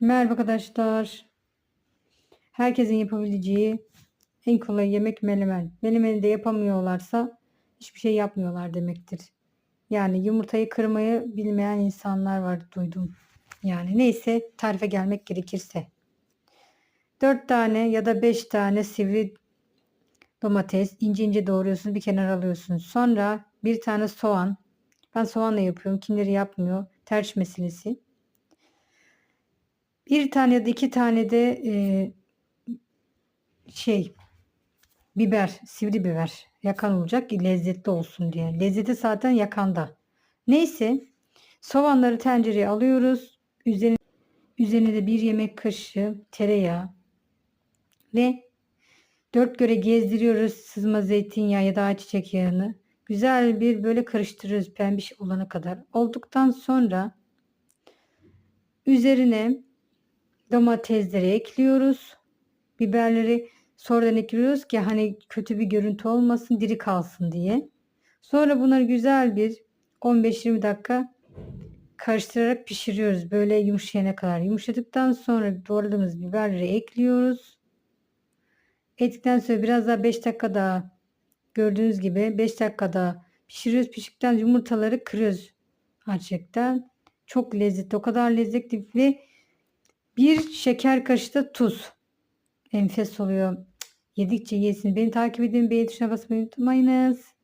Merhaba arkadaşlar. Herkesin yapabileceği en kolay yemek menemen. Menemeni de yapamıyorlarsa hiçbir şey yapmıyorlar demektir. Yani yumurtayı kırmayı bilmeyen insanlar var duydum. Yani neyse tarife gelmek gerekirse. 4 tane ya da 5 tane sivri domates ince ince doğruyorsunuz bir kenara alıyorsunuz. Sonra bir tane soğan. Ben soğanla yapıyorum. Kimleri yapmıyor. Tercih meselesi. Bir tane ya da iki tane de e, şey biber, sivri biber yakan olacak ki lezzetli olsun diye. Lezzeti zaten yakanda. Neyse soğanları tencereye alıyoruz. Üzerine, üzerine de bir yemek kaşığı tereyağı ve dört göre gezdiriyoruz sızma zeytinyağı ya da ayçiçek yağını. Güzel bir böyle karıştırıyoruz pembiş olana kadar. Olduktan sonra üzerine domatesleri ekliyoruz. Biberleri sonradan ekliyoruz ki hani kötü bir görüntü olmasın, diri kalsın diye. Sonra bunları güzel bir 15-20 dakika karıştırarak pişiriyoruz. Böyle yumuşayana kadar. Yumuşadıktan sonra doğradığımız biberleri ekliyoruz. Ettikten sonra biraz daha 5 dakika daha gördüğünüz gibi 5 dakika daha pişiriyoruz. Piştikten yumurtaları kırıyoruz gerçekten. Çok lezzetli. O kadar lezzetli ve bir şeker kaşığı da tuz. Enfes oluyor. Yedikçe yesin. Beni takip edin. Beğeni tuşuna basmayı unutmayınız.